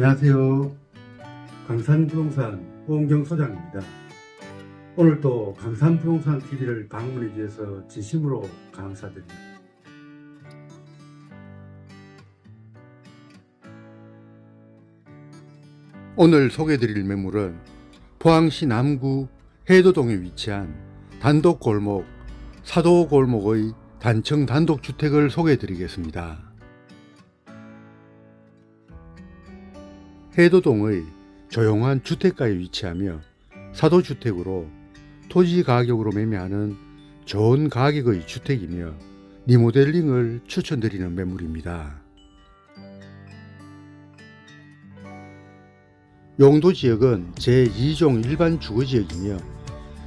안녕하세요. 강산부동산 오은경 소장입니다. 오늘 또 강산부동산 TV를 방문해 주셔서 진심으로 감사드립니다. 오늘 소개드릴 매물은 포항시 남구 해도동에 위치한 단독 골목 사도 골목의 단층 단독 주택을 소개드리겠습니다. 해도동의 조용한 주택가에 위치하며 사도주택으로 토지 가격으로 매매하는 좋은 가격의 주택이며 리모델링을 추천드리는 매물입니다. 용도 지역은 제2종 일반 주거지역이며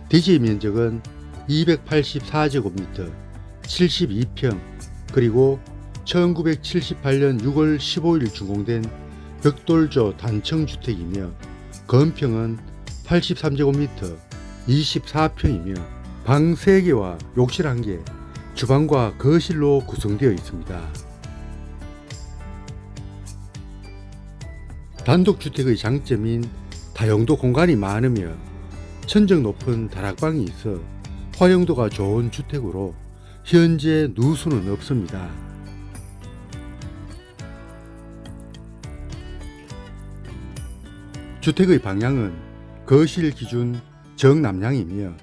대지 면적은 284제곱미터 72평 그리고 1978년 6월 15일 준공된 벽돌조 단층 주택이며 건평은 83제곱미터 24평이며 방 3개와 욕실 1개, 주방과 거실로 구성되어 있습니다. 단독주택의 장점인 다용도 공간이 많으며 천정 높은 다락방이 있어 활용도가 좋은 주택으로 현재 누수는 없습니다. 주택의 방향은 거실 기준 정남향이며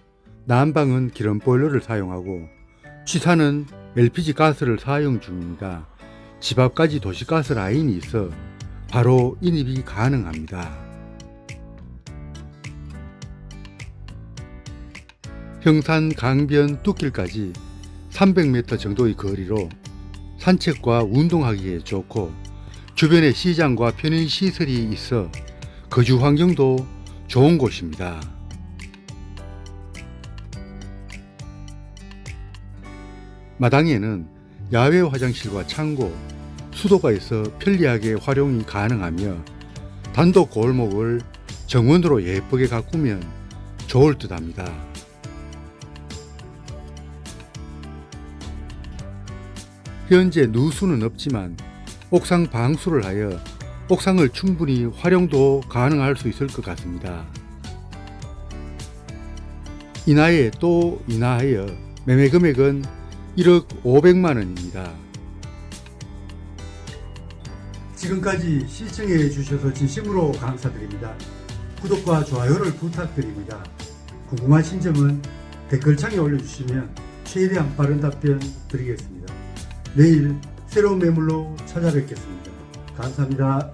난방은 기름 보일러를 사용하고 취사는 LPG 가스를 사용 중입니다. 집 앞까지 도시가스 라인이 있어 바로 인입이 가능합니다. 형산 강변 뚝길까지 300m 정도의 거리로 산책과 운동하기에 좋고 주변에 시장과 편의 시설이 있어 거주 환경도 좋은 곳입니다. 마당에는 야외 화장실과 창고, 수도가 있어 편리하게 활용이 가능하며 단독 골목을 정원으로 예쁘게 가꾸면 좋을 듯 합니다. 현재 누수는 없지만 옥상 방수를 하여 옥상을 충분히 활용도 가능할 수 있을 것 같습니다. 인하에 또 인하하여 매매 금액은 1억 500만 원입니다. 지금까지 시청해 주셔서 진심으로 감사드립니다. 구독과 좋아요를 부탁드립니다. 궁금하신 점은 댓글창에 올려주시면 최대한 빠른 답변 드리겠습니다. 내일 새로운 매물로 찾아뵙겠습니다. 감사합니다.